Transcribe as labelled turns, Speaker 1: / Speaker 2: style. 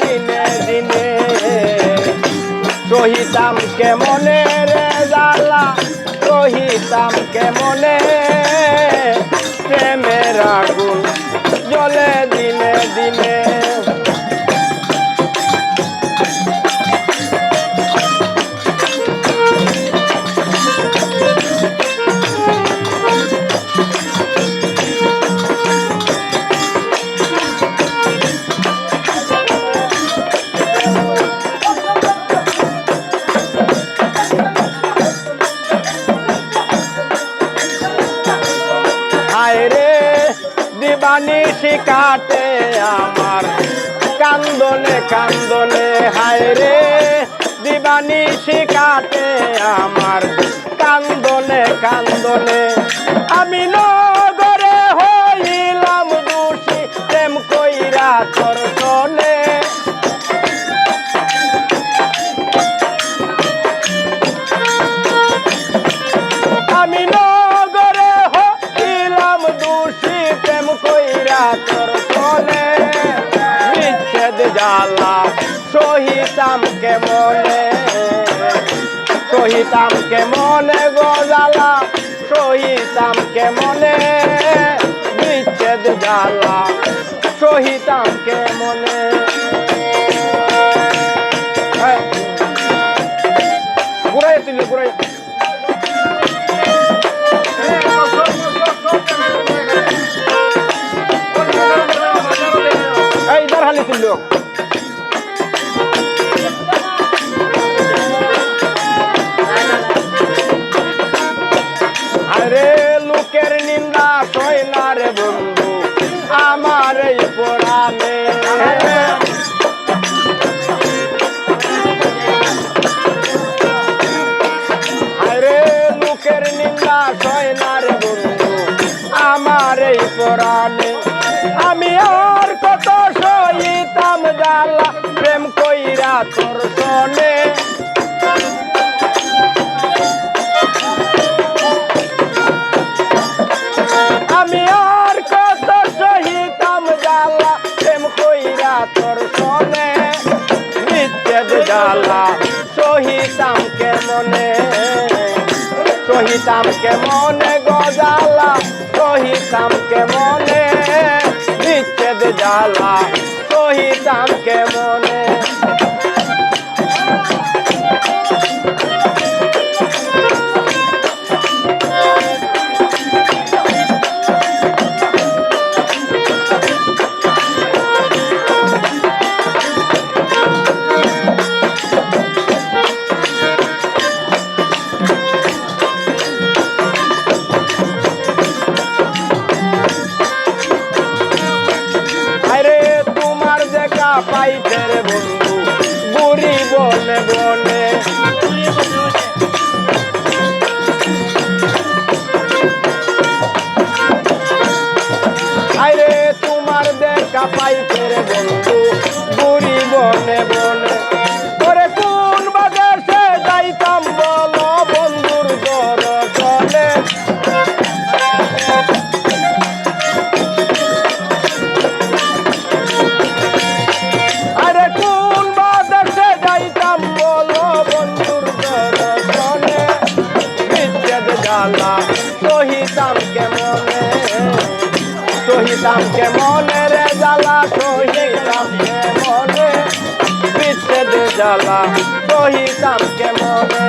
Speaker 1: দিনে দিনে। রহিতাম কেমনে রে জালা রহিতাম কেমনে দিবানি কাটে আমার। কান্দনে কান্দনে, হায় রে, দিবানি শিকাটে আমার। কান্দনে কান্দনে, আমি নগরে হইলাম দোষী। প্রেম কইরা তোর জ্বালা সহিতাম কেমনে সহিতাম কেমনে গজালা সহিতাম কেমনে বিচ্ছেদ জ্বালা। সহিতাম কেমনে হ্যাঁ। ঘুরাই তুলি লোকের নিন্দা সয় না রে বন্ধু, আমার এই পরাণে। আরে লোকের নিন্দা সয় না রে বন্ধু, আমার এই পরাণে। আমি আর কত সইতাম জ্বালা প্রেম কইরা তোর সনে। জ্বালা সহিতাম কেমনে? সহিতাম কেমনে গজালা সহিতাম কেমনে? বিচ্ছেদ জ্বালা সহিতাম কেমনে? দেখা রে বন্ধু বুড়ি বলে বনে সহিতাম কেমনে রে জ্বালা সহিতাম কেমনে বিচ্ছেদ জ্বালা সহিতাম কেমনে